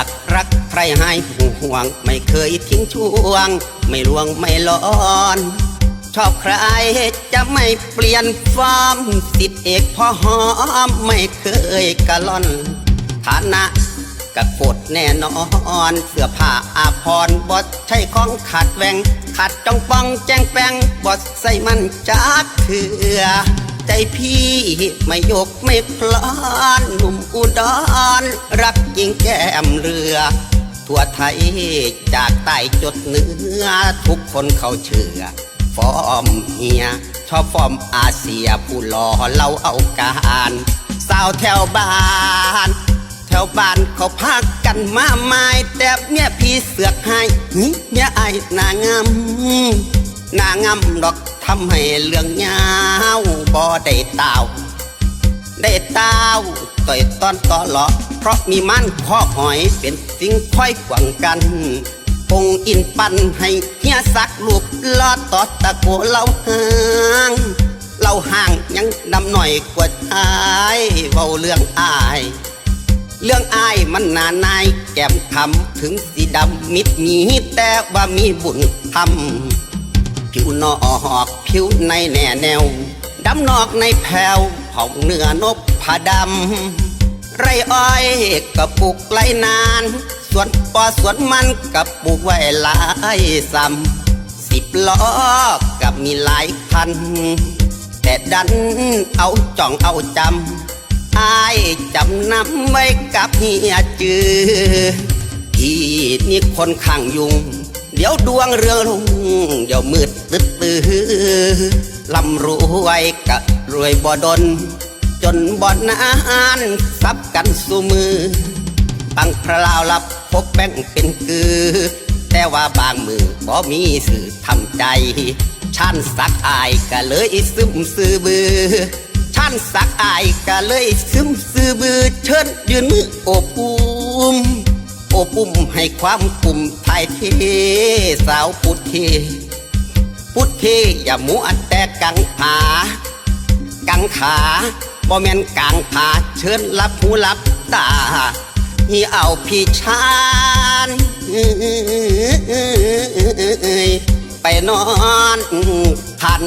ักรักใครให้ห่วง ไม่เคยทิ้งช่วง ไม่ลวงไม่ลอน ชอบใครจะไม่เปลี่ยนฟอร์มสิทธิเอกพ่อหอม ไม่เคยกะล่อน ฐานะกะโคตรแน่นอน เสื้อผ้าอาภรบดใช่ของขาดแหวงขาดจ้องปองแจ้งแปงบดใส่มันจักเถื่อ ใจพี่ไม่ยกไม่พลอนหนุ่มอุดรรักยิงแก้มเรือ ทั่วไทยจากใต้จดเหนือ ทุกคนเขาเชื่อ ฟอมเฮีย ชอบฟอมอาเซียผู้หล่อเราเอาการสาวแถวบ้านแถวบ้านเขาพากันมาไม้แต่เมียพี่เสือกให้เมียไอ้หนางงามหนางงามดอก ทำให้เรื่องยาวบ่ได้ตาว ได้ต้าต่อยตอนต่อหลอเพราะมีมันข้อหอยเป็นสิ่งค่อยขวางกันองอินปันให้เฮียสักรูปลอดต่อตะโกเล่าห่างเล่าห่างยังนำหน่อยกว่าชายเว้าเรื่องอายเรื่องอายมันนานายแก้มทำถึงสีดำมิดมีแต่ว่ามีบุญทำ ผิวนอกผิวในแน่แนว ดำนอกในแผ่วเผาเนื้อนบผาดำ ไรอ้อยกับปลูกไรนาน สวนปอสวนมันกับปลูกไว้หลายซ้ำสิบล้อกับมีหลายพัน แต่ดันเอาจ่องเอาจำอายจำนำไว้กับเฮียจือพี่นี่คนข้างยุง เดี๋ยวดวงเรือลงเดี๋ยวมืดตึ๊ดตื้อลำรวยกะรวยบ่ดน จนบ่อนานซับกันสู่มือ บางคราวรับพบแบ่งเป็นคือ แต่ว่าบางมือบ่มีสื่อทำใจชันสักอายก็เลยซึมซือบือชันสักอายก็เลยซึมซือบือเชิญยืนมือโอบอุ้ม โอบอุ้มให้ความปุ่มไทยเทสาวพุทธเทพุทธเทอย่ามัวแต่กังผากังขาบ่แม่นกลางผาเชิญรับหูรับตาที่เอาพี่ชานไปนอนพัน